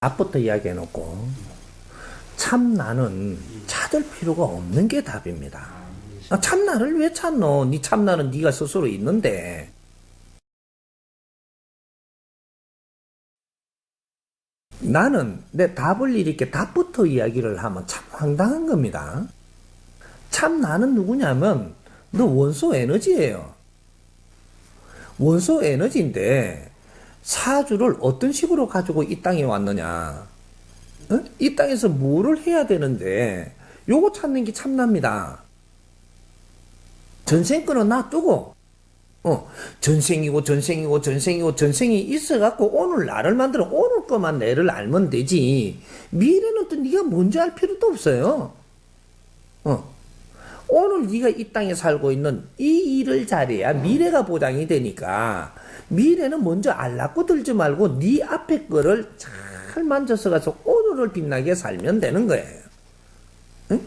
답부터 이야기해 놓고 참 나는 찾을 필요가 없는 게 답입니다. 아, 참 나를 왜 찾노? 네 참 나는 네가 스스로 있는데 나는 내 답을 이렇게 답부터 이야기를 하면 참 황당한 겁니다. 참 나는 누구냐면 너 원소 에너지예요. 원소 에너지인데 사주를 어떤 식으로 가지고 이 땅에 왔느냐. 어? 이 땅에서 뭐를 해야 되는데 요거 찾는 게 참납니다. 전생 거는 놔두고 어, 전생이고 전생이고 전생이고 전생이 있어갖고 오늘 나를 만들어 오늘 것만 내를 알면 되지 미래는 또 네가 뭔지 알 필요도 없어요. 어. 오늘 네가 이 땅에 살고 있는 이 일을 잘해야 미래가 보장이 되니까 미래는 먼저 알라고 들지 말고 네 앞에 거를 잘 만져서 가서 오늘을 빛나게 살면 되는 거예요. 응?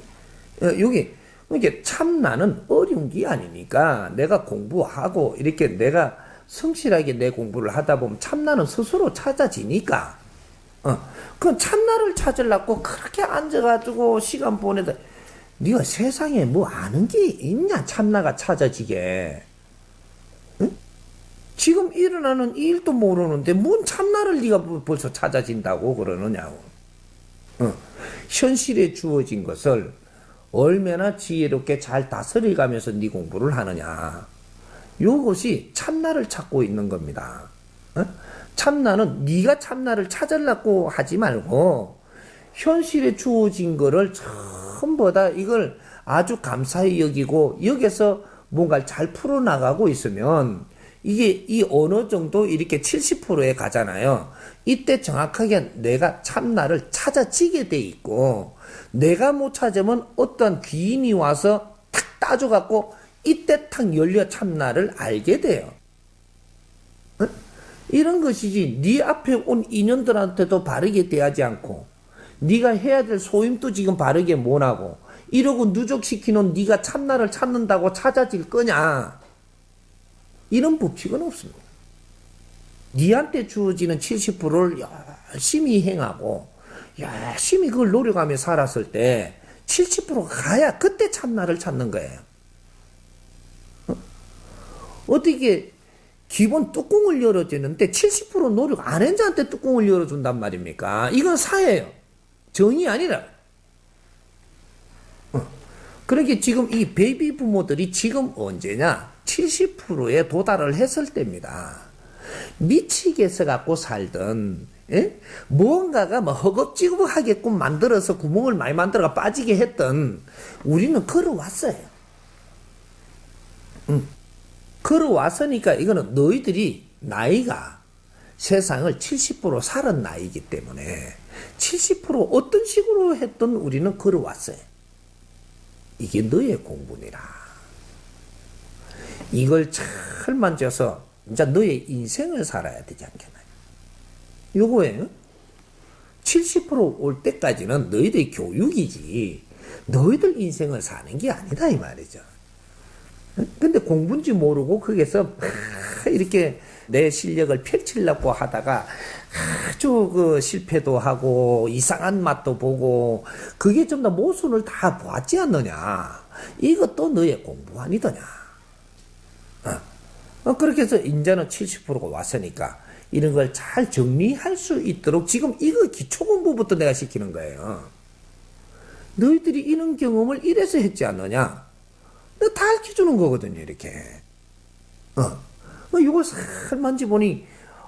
어, 여기 이게 참 나는 어려운 게 아니니까 내가 공부하고 이렇게 내가 성실하게 내 공부를 하다 보면 참나는 스스로 찾아지니까 어, 그 참나를 찾으려고 그렇게 앉아가지고 시간 보내다 네가 세상에 뭐 아는 게 있냐 참나가 찾아지게? 응? 지금 일어나는 이 일도 모르는데 뭔 참나를 네가 벌써 찾아진다고 그러느냐고. 어, 현실에 주어진 것을 얼마나 지혜롭게 잘 다스려가면서 네 공부를 하느냐. 요것이 참나를 찾고 있는 겁니다. 어? 참나는 네가 참나를 찾으려고 하지 말고 현실에 주어진 거를 전부 다 이걸 아주 감사히 여기고 여기서 뭔가를 잘 풀어나가고 있으면 이게 이 어느 정도 이렇게 70%에 가잖아요. 이때 정확하게 내가 참나를 찾아지게 돼 있고 내가 못 찾으면 어떤 귀인이 와서 탁 따줘갖고 이때 탁 열려 참나를 알게 돼요. 어? 이런 것이지 네 앞에 온 인연들한테도 바르게 대하지 않고 네가 해야 될 소임도 지금 바르게 못하고 이러고 누적시키는 네가 참나를 찾는다고 찾아질 거냐 이런 법칙은 없습니다. 네한테 주어지는 70%를 열심히 행하고 열심히 그걸 노력하며 살았을 때 70%가 가야 그때 참나를 찾는 거예요. 어? 어떻게 기본 뚜껑을 열어주는데 70% 노력 안 한 자한테 뚜껑을 열어준단 말입니까? 이건 사예요. 정이 아니라. 어. 그러니까 지금 이 베이비 부모들이 지금 언제냐? 70%에 도달을 했을 때입니다. 미치겠어 갖고 살던 예? 무언가가 뭐 허겁지겁하게끔 만들어서 구멍을 많이 만들어가 빠지게 했던 우리는 걸어왔어요. 응. 걸어왔으니까 이거는 너희들이 나이가 세상을 70% 살은 나이기 때문에 70% 어떤 식으로 했던 우리는 걸어왔어요. 이게 너의 공부니라. 이걸 잘 만져서 이제 너의 인생을 살아야 되지 않겠나. 요거예요. 70%올 때까지는 너희들의 교육이지, 너희들 인생을 사는 게 아니다, 이 말이죠. 근데 공부인지 모르고 거기서 이렇게 내 실력을 펼치려고 하다가 아주 그 실패도 하고 이상한 맛도 보고 그게 좀 더 모순을 다 보았지 않느냐. 이것도 너의 공부 아니더냐. 어, 그렇게 해서 이제는 70%가 왔으니까 이런 걸 잘 정리할 수 있도록 지금 이거 기초 공부부터 내가 시키는 거예요. 너희들이 이런 경험을 이래서 했지 않느냐? 다 알려 주는 거거든요, 이렇게. 어. 어 이걸 살 만지보니,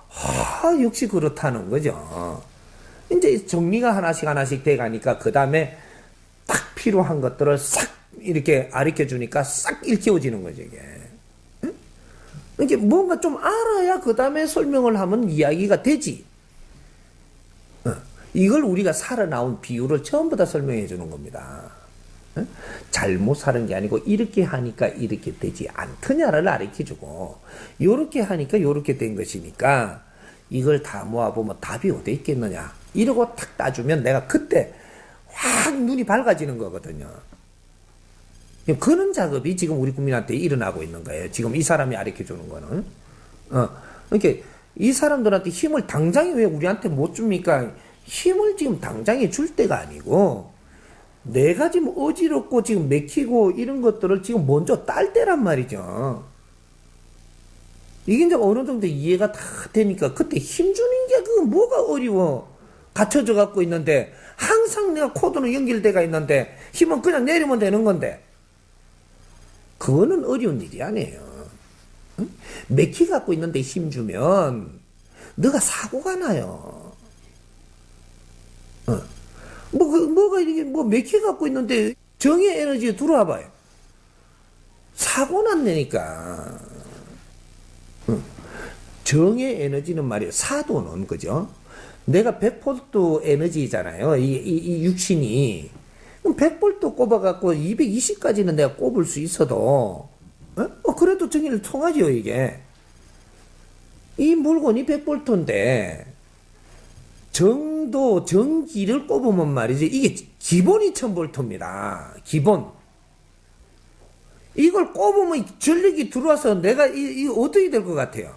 아, 역시 그렇다는 거죠. 이제 정리가 하나씩 하나씩 돼 가니까 그 다음에 딱 필요한 것들을 싹 이렇게 가르쳐 주니까 싹 일깨워지는 거죠, 이게. 이게 뭔가 좀 알아야 그 다음에 설명을 하면 이야기가 되지. 어, 이걸 우리가 살아나온 비유를 처음부 터 설명해 주는 겁니다. 어? 잘못 사는 게 아니고 이렇게 하니까 이렇게 되지 않더냐를 가르쳐 주고 요렇게 하니까 요렇게 된 것이니까 이걸 다 모아보면 답이 어디 있겠느냐 이러고 탁 따주면 내가 그때 확 눈이 밝아지는 거거든요. 그런 작업이 지금 우리 국민한테 일어나고 있는 거예요. 지금 이 사람이 가르쳐 주는 거는. 어, 그러니까 이 사람들한테 힘을 당장에 왜 우리한테 못 줍니까? 힘을 지금 당장에 줄 때가 아니고 내가 지금 어지럽고 지금 맥히고 이런 것들을 지금 먼저 딸 때란 말이죠. 이게 이제 어느 정도 이해가 다 되니까 그때 힘 주는 게 그거 뭐가 어려워. 갇혀져 갖고 있는데 항상 내가 코드는 연결돼가 있는데 힘은 그냥 내리면 되는 건데 그거는 어려운 일이 아니에요. 응? 맥히 갖고 있는데 힘 주면 너가 사고가 나요. 어. 뭐, 그, 뭐가 이렇게, 뭐, 맥히 갖고 있는데, 정의 에너지에 들어와 봐요. 사고 났네니까. 응. 정의 에너지는 말이에요. 사도는, 그죠? 내가 100볼트 에너지잖아요. 이, 이, 이 육신이. 그럼 100볼트 꼽아갖고 220까지는 내가 꼽을 수 있어도, 어? 어, 그래도 정의를 통하죠, 이게. 이 물건이 100볼트인데, 정도, 전기를 꼽으면 말이지, 이게 기본이 1000볼트입니다. 기본. 이걸 꼽으면 전력이 들어와서 내가 이, 이 어떻게 될 것 같아요?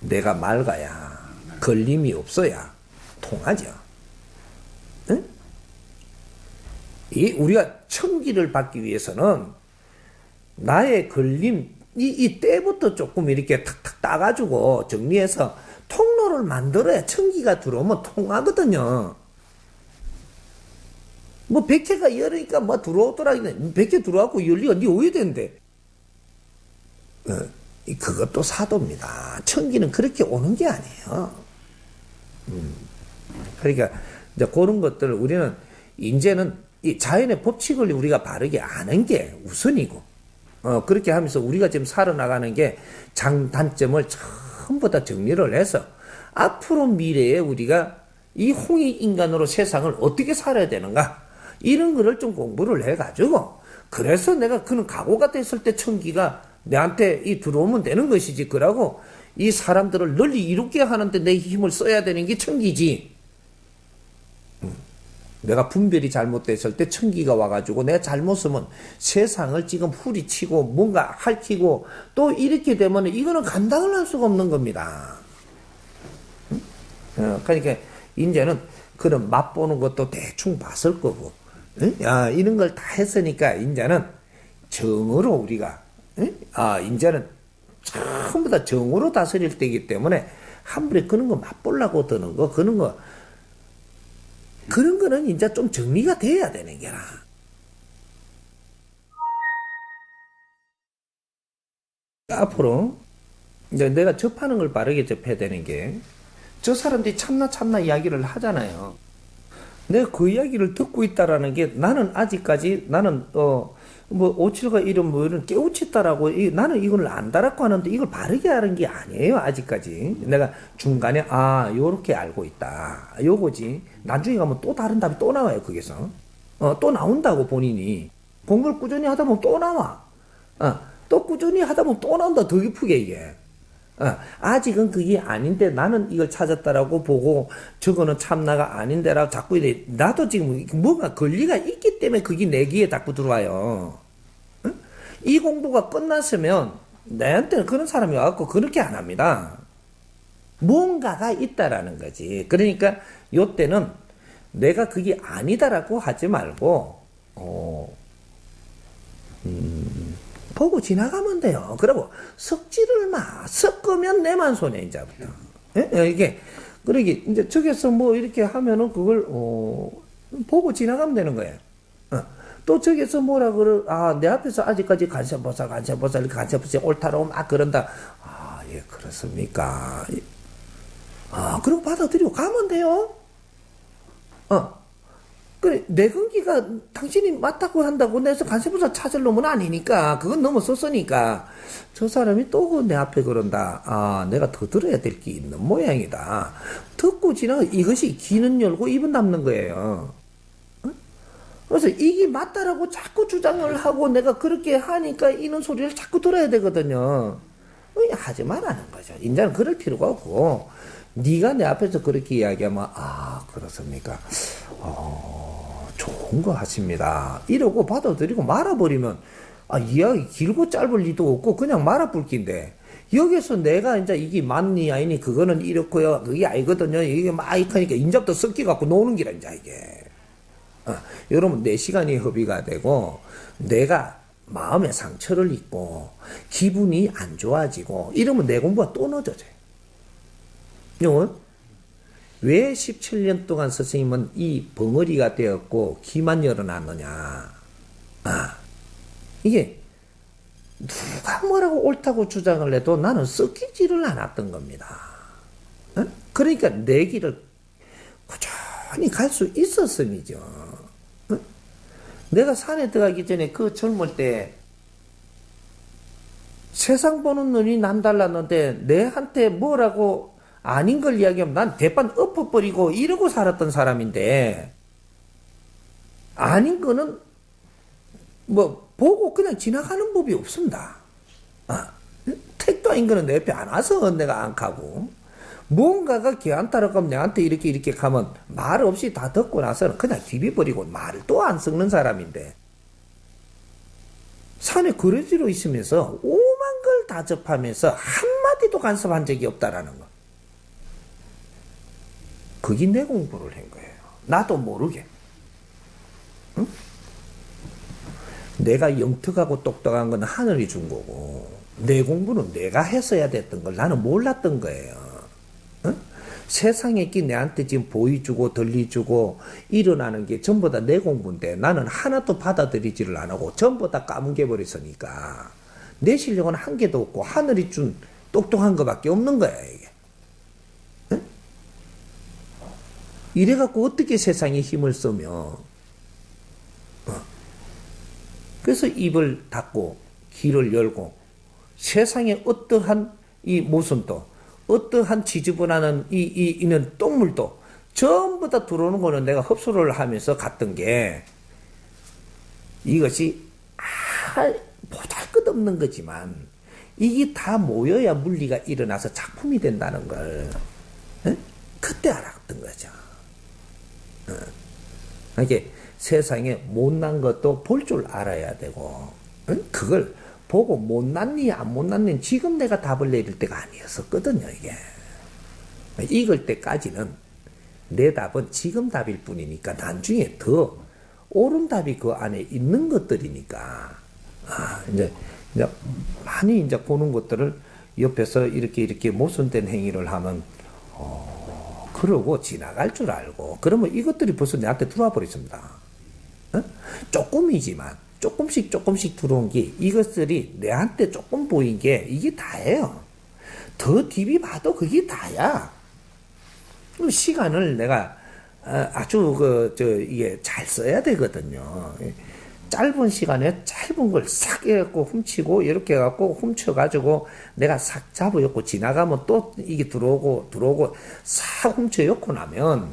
내가 맑아야, 걸림이 없어야 통하죠. 응? 이 우리가 청기를 받기 위해서는 나의 걸림, 이, 이 때부터 조금 이렇게 탁탁 따가지고 정리해서 통로를 만들어야 청기가 들어오면 통하거든요. 뭐 백회가 열으니까 뭐 들어오더라. 백회 들어와고 열리가 니 오야 되는데. 어, 이 그것도 사도입니다. 청기는 그렇게 오는 게 아니에요. 음. 그러니까 이제 그런 것들을 우리는 이제는 이 자연의 법칙을 우리가 바르게 아는 게 우선이고, 어, 그렇게 하면서 우리가 지금 살아나가는 게 장단점을 전부 다 정리를 해서 앞으로 미래에 우리가 이 홍익 인간으로 세상을 어떻게 살아야 되는가, 이런 거를 좀 공부를 해가지고, 그래서 내가 그는 각오가 됐을 때 청기가 내한테 이 들어오면 되는 것이지. 그러고 이 사람들을 널리 이롭게 하는데 내 힘을 써야 되는 게 청기지. 음. 내가 분별이 잘못됐을 때 청기가 와가지고 내가 잘못 쓰면 세상을 지금 후리치고 뭔가 핥히고 또 이렇게 되면 이거는 감당을 할 수가 없는 겁니다. 음? 어, 그러니까 이제는 그런 맛보는 것도 대충 봤을 거고, 응? 아, 이런 걸 다 했으니까 이제는 정으로 우리가 응? 아, 이제는 전부 다 정으로 다스릴 때이기 때문에 한 번에 그런 거 맛보려고 드는 거, 그런 거, 그런 거는 이제 좀 정리가 돼야 되는 게라. 앞으로 이제 내가 접하는 걸 빠르게 접해야 되는 게, 저 사람들이 참나 참나 이야기를 하잖아요. 내가 그 이야기를 듣고 있다라는 게 나는 아직까지 나는 어, 뭐 오칠과 이런 뭐 이런 깨우쳤다라고 이, 나는 이걸 안다라고 하는데 이걸 바르게 하는 게 아니에요 아직까지. 내가 중간에 아 요렇게 알고 있다. 요거지. 나중에 가면 또 다른 답이 또 나와요 거기서. 어, 또 나온다고 본인이. 공부를 꾸준히 하다 보면 또 나와. 어, 또 꾸준히 하다 보면 또 나온다. 더 깊게 이게. 어, 아직은 그게 아닌데 나는 이걸 찾았다라고 보고 저거는 참나가 아닌데라고 자꾸 이래. 나도 지금 뭐가 권리가 있기 때문에 그게 내 귀에 자꾸 들어와요. 응? 이 공부가 끝났으면 내한테는 그런 사람이 와갖고 그렇게 안 합니다. 뭔가가 있다라는 거지. 그러니까 요때는 내가 그게 아니다라고 하지 말고 어, 음, 보고 지나가면 돼요. 그리고 섞지를 마. 섞으면 내만 손해, 이제부터. 예? 이게, 그러게, 이제 저기서 뭐 이렇게 하면은 그걸, 어, 보고 지나가면 되는 거예요. 어. 또 저기서 뭐라 그러, 아, 내 앞에서 아직까지 간세보살, 간세보살, 간세보살 옳다라고 막 그런다. 아, 예, 그렇습니까. 아, 그리고 받아들이고 가면 돼요. 어. 그래, 내근기가 당신이 맞다고 한다고 내서 간세부사 찾을 놈은 아니니까, 그건 넘어섰으니까, 저 사람이 또 내 앞에 그런다. 아, 내가 더 들어야 될 게 있는 모양이다. 듣고 지나 이것이 귀는 열고 입은 닫는 거예요. 그래서 이게 맞다라고 자꾸 주장을 하고 내가 그렇게 하니까 이는 소리를 자꾸 들어야 되거든요. 하지 말라는 거죠. 인자는 그럴 필요가 없고, 네가 내 앞에서 그렇게 이야기하면, 아, 그렇습니까? 어, 좋은 거 하십니다. 이러고 받아들이고 말아버리면, 아, 이야기 길고 짧을 리도 없고 그냥 말아볼 긴데, 여기서 내가 이제 이게 맞니 아니니 그거는 이렇고요. 그게 아니거든요. 이게 막 이러니까 인잡도 섞여 갖고 노는 기라 이제 이게. 어, 여러분 내 시간이 허비가 되고 내가 마음의 상처를 입고 기분이 안 좋아지고 이러면 내 공부가 또 늦어져요. 왜 17년 동안 선생님은 이 벙어리가 되었고 기만 열어놨느냐? 아, 이게 누가 뭐라고 옳다고 주장을 해도 나는 썩히지를 않았던 겁니다. 어? 그러니까 내 길을 꾸준히 갈수 있었음이죠. 어? 내가 산에 들어가기 전에 그 젊을 때 세상 보는 눈이 남달랐는데 내한테 뭐라고 아닌 걸 이야기하면 난 대판 엎어버리고 이러고 살았던 사람인데 아닌 거는 뭐 보고 그냥 지나가는 법이 없습니다. 아, 택도 아닌 거는 내 옆에 안 와서 내가 안 가고 걔안 따라가면 내한테 이렇게 이렇게 가면 말 없이 다 듣고 나서는 그냥 디비버리고 말을 또안 섞는 사람인데 산에 거리지로 있으면서 오만 걸 다 접하면서 한마디도 간섭한 적이 없다라는 거. 그게 내 공부를 한 거예요. 나도 모르게. 응? 내가 영특하고 똑똑한 건 하늘이 준 거고, 내 공부는 내가 했어야 됐던 걸 나는 몰랐던 거예요. 응? 세상에 끼 내한테 지금 보이주고 들리주고 일어나는 게 전부 다 내 공부인데 나는 하나도 받아들이지를 안 하고 전부 다 까뭉개 버렸으니까 내 실력은 한 개도 없고 하늘이 준 똑똑한 것밖에 없는 거야 이게. 응? 이래갖고 어떻게 세상에 힘을 쓰며 어. 그래서 입을 닫고 귀를 열고 세상에 어떠한 이 모순도 어떠한 지저분하는 이, 이 있는 똥물도 전부 다 들어오는 거는 내가 흡수를 하면서 갔던 게 이것이 아, 보잘 것 없는 거지만 이게 다 모여야 물리가 일어나서 작품이 된다는 걸 어? 그때 알았던 거죠. 이게 세상에 못난 것도 볼 줄 알아야 되고 응? 그걸 보고 못났니 안 못났니 지금 내가 답을 내릴 때가 아니었었거든요 이게 읽을 때까지는 내 답은 지금 답일 뿐이니까 나중에 더 옳은 답이 그 안에 있는 것들이니까 아, 이제 이제 많이 이제 보는 것들을 옆에서 이렇게 이렇게 모순된 행위를 하면 어, 그러고 지나갈 줄 알고 그러면 이것들이 벌써 내한테 들어와 버렸습니다. 어? 조금이지만 조금씩 조금씩 들어온 게 이것들이 내한테 조금 보인 게 이게 다예요. 더 딥이 봐도 그게 다야. 시간을 내가 아, 아주 그 저 이게 잘 써야 되거든요. 짧은 시간에 짧은 걸 싹 해갖고 훔치고 이렇게 해갖고 훔쳐가지고 내가 싹 잡아였고 지나가면 또 이게 들어오고 들어오고 싹 훔쳐였고 나면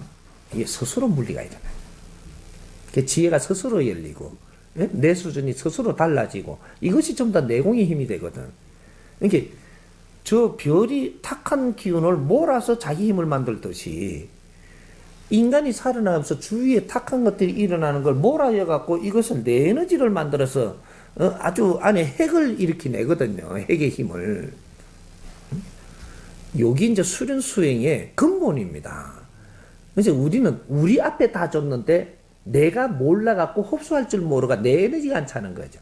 이게 스스로 물리가 일어나요. 그 지혜가 스스로 열리고 예? 내 수준이 스스로 달라지고 이것이 전부 다 내공의 힘이 되거든. 이게 저 별이 탁한 기운을 몰아서 자기 힘을 만들듯이 인간이 살아나면서 주위에 탁한 것들이 일어나는 걸 몰아여 갖고 이것은 내 에너지를 만들어서 어, 아주 안에 핵을 일으키내거든요. 핵의 힘을. 여기 이제 수련 수행의 근본입니다. 그래서 우리는 우리 앞에 다 줬는데 내가 몰라갖고 흡수할 줄 모르가 내 에너지가 안 차는 거죠.